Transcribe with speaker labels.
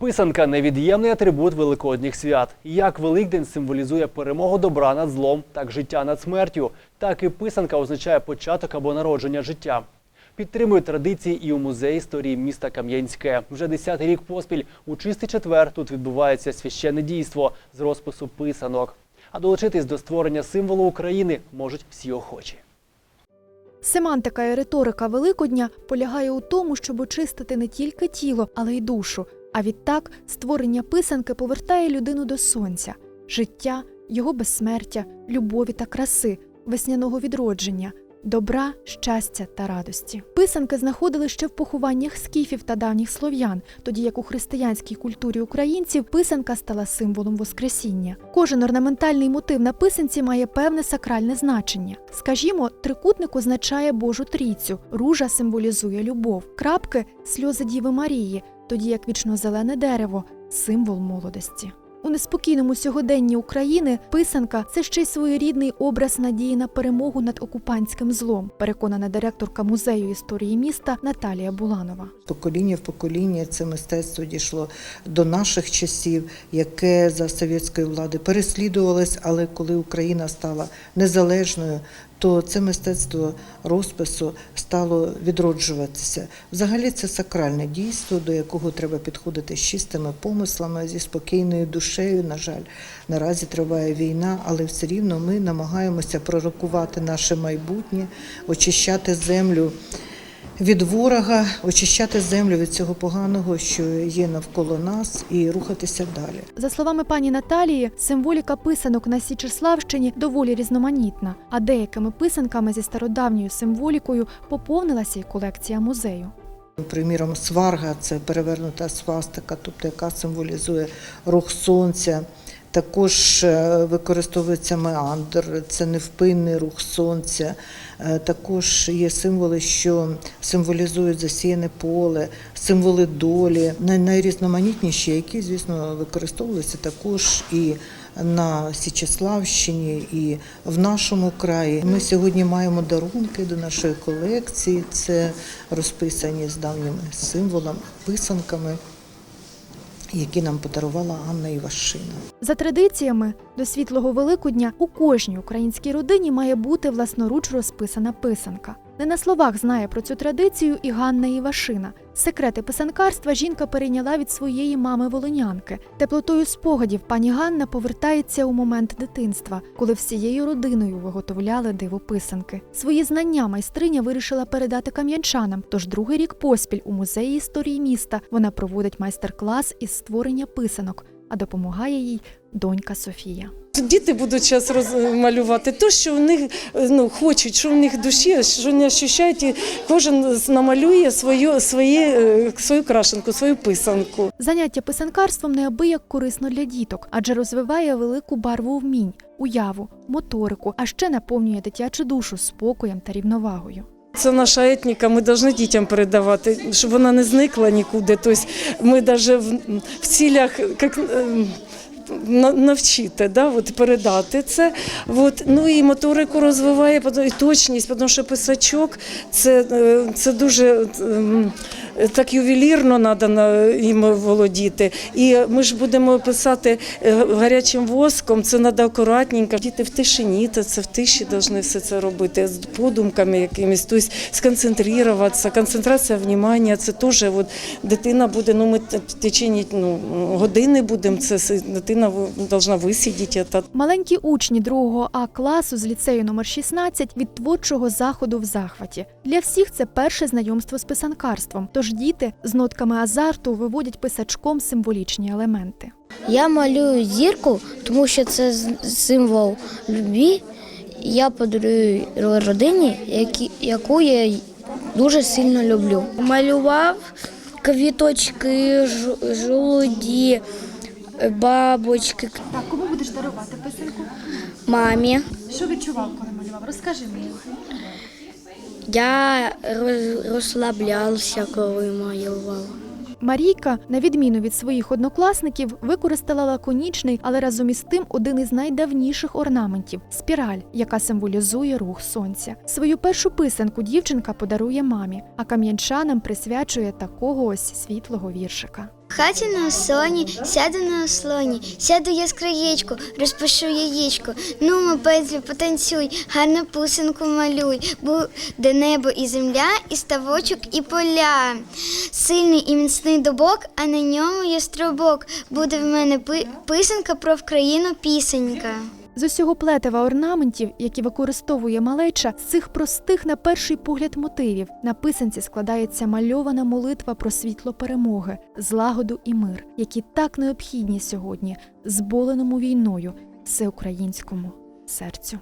Speaker 1: Писанка невід'ємний атрибут великодніх свят. Як Великдень символізує перемогу добра над злом, так життя над смертю, так і писанка означає початок або народження життя. Підтримують традиції і у музеї історії міста Кам'янське. Вже десятий рік поспіль у чистий четвер тут відбувається священне дійство з розпису писанок. А долучитись до створення символу України можуть всі охочі.
Speaker 2: Семантика і риторика Великодня полягає у тому, щоб очистити не тільки тіло, але й душу. А відтак створення писанки повертає людину до сонця, життя, його безсмертя, любові та краси, весняного відродження, добра, щастя та радості. Писанки знаходили ще в похованнях скіфів та давніх слов'ян, тоді як у християнській культурі українців писанка стала символом Воскресіння. Кожен орнаментальний мотив на писанці має певне сакральне значення. Скажімо, трикутник означає Божу трійцю, ружа символізує любов, крапки сльози Діви Марії, тоді як вічно-зелене дерево символ молодості. У неспокійному сьогоденні України писанка це ще й своєрідний образ надії на перемогу над окупантським злом, переконана директорка музею історії міста Наталія Буланова.
Speaker 3: Покоління в покоління це мистецтво дійшло до наших часів, яке за совєтської влади переслідувалось, але коли Україна стала незалежною, то це мистецтво розпису стало відроджуватися. Взагалі це сакральне дійство, до якого треба підходити з чистими помислами, зі спокійною душею. На жаль, наразі триває війна, але все рівно ми намагаємося пророкувати наше майбутнє, очищати землю від ворога, очищати землю від цього поганого, що є навколо нас, і рухатися далі.
Speaker 2: За словами пані Наталії, символіка писанок на Січеславщині доволі різноманітна, а деякими писанками зі стародавньою символікою поповнилася й колекція музею.
Speaker 3: Приміром, сварга це перевернута свастика, тобто яка символізує рух сонця. Також е, використовується меандр, це невпинний рух сонця. Е, Також є символи, що символізують засіяне поле, символи долі, найрізноманітніші, які, звісно, використовуються також і на Січеславщині, і в нашому краї. Ми сьогодні маємо дарунки до нашої колекції. Це розписані з давніми символами, писанками, які нам подарувала Анна Івашина.
Speaker 2: За традиціями, до світлого Великодня у кожній українській родині має бути власноруч розписана писанка. Не на словах знає про цю традицію і Ганна Івашина. Секрети писанкарства жінка перейняла від своєї мами волинянки. Теплотою спогадів пані Ганна повертається у момент дитинства, коли всією родиною виготовляли диво писанки. Свої знання майстриня вирішила передати кам'янчанам. Тож другий рік поспіль у музеї історії міста вона проводить майстер-клас із створення писанок, а допомагає їй донька Софія.
Speaker 4: Діти будуть зараз розмалювати те, що в них ну, хочуть, що в них душі, що вони відчувають, і кожен намалює свою, своє, е, свою крашенку, свою писанку.
Speaker 2: Заняття писанкарством неабияк корисно для діток, адже розвиває велику барву вмінь, уяву, моторику, а ще наповнює дитячу душу спокоєм та рівновагою.
Speaker 4: Це наша етніка, ми повинні дітям передавати, щоб вона не зникла нікуди. Тобто ми навіть в, цілях як, ем, навчити, да, от, передати це. От. Ну і моторику розвиває, і точність, тому що писачок це, е, це дуже ем, так ювелірно треба їм володіти. І ми ж будемо писати е, гарячим воском, це треба акуратненько. Діти в тишині, то це в тиші повинні все це робити, з подумками якимись, тобто сконцентруватися, концентрація внимання, це теж от, дитина буде, ну ми в течение ну, години будемо, це дитина повинна висидіти. Та
Speaker 2: Маленькі учні 2 А класу з ліцею номер 16 від творчого заходу в захваті. Для всіх це перше знайомство з писанкарством. Тож діти з нотками азарту виводять писачком символічні елементи.
Speaker 5: Я малюю зірку, тому що це символ любві. Я подарую родині, яку я дуже сильно люблю. Малював квіточки, жолуді, бабочки,
Speaker 2: Так, кому будеш дарувати писанку?
Speaker 5: мамі.
Speaker 2: Що відчував, коли малював? Розкажи мені.
Speaker 5: Я роз- розслаблявся, коли малював.
Speaker 2: Марійка, на відміну від своїх однокласників, використала лаконічний, але разом із тим один із найдавніших орнаментів спіраль, яка символізує рух сонця. Свою першу писанку дівчинка подарує мамі, а кам'янчанам присвячує такого ось світлого віршика.
Speaker 5: В хаті на ослоні, сяду на ослоні, сяду я з краєчку, розпишу яєчко. Ну, пензлю, потанцюй, гарну пусинку малюй. Буде небо і земля, і ставочок, і поля. Сильний і міцний добок, а на ньому є струбок. Буде в мене писанка про Вкраїну пісенька.
Speaker 2: З усього плетива орнаментів, які використовує малеча, з цих простих на перший погляд мотивів на писанці складається мальована молитва про світло перемоги, злагоду і мир, які так необхідні сьогодні, зболеному війною всеукраїнському серцю.